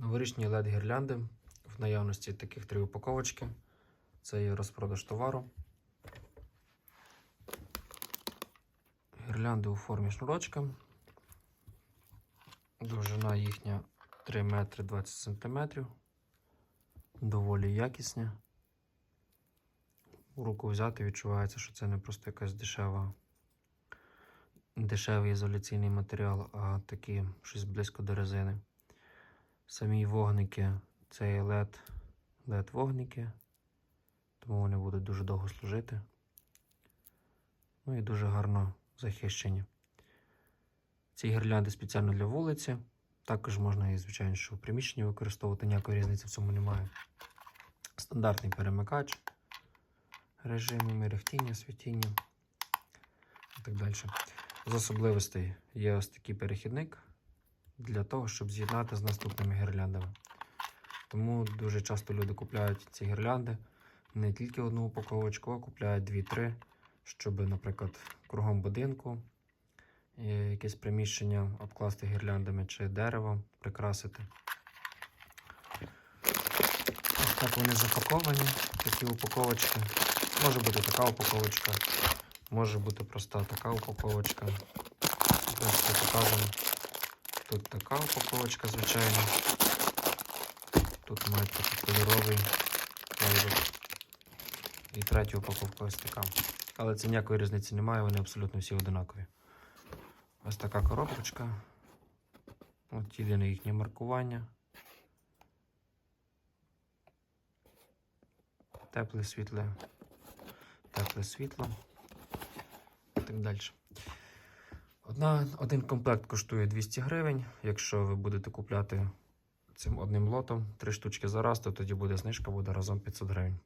Новорічні led гірлянди. В наявності таких три упаковочки. Це є розпродаж товару. Гірлянди у формі шнурочка. Довжина їхня 3 метри 20 сантиметрів. Доволі якісні. У руку взяти відчувається, що це не просто якась дешева, дешевий ізоляційний матеріал, а такі щось близько до резини. Самі вогники це є LED, LED вогники, тому вони будуть дуже довго служити. Ну і дуже гарно захищені. Ці гірлянди спеціально для вулиці. Також можна і, звичайно, в приміщенні використовувати, ніякої різниці в цьому немає. Стандартний перемикач, режими мерехтіння, світіння і так далі. З особливостей є ось такий перехідник для того, щоб з'єднати з наступними гірляндами. Тому дуже часто люди купляють ці гірлянди не тільки одну упаковочку, а купляють 2-3, щоб, наприклад, кругом будинку е, якесь приміщення обкласти гірляндами чи дерево прикрасити. Ось так вони запаковані, такі упаковочки. Може бути така упаковочка, може бути проста така упаковочка. Це показано. Тут така упаковочка, звичайно. Тут мають такий кольоровий плейбок. І третя упаковка ось така. Але це ніякої різниці немає, вони абсолютно всі одинакові. Ось така коробочка. От єдине їхнє маркування. Тепле світле, тепле світло і так далі. Одна, один комплект коштує 200 гривень. Якщо ви будете купляти цим одним лотом три штучки за раз, то тоді буде знижка буде разом 500 гривень.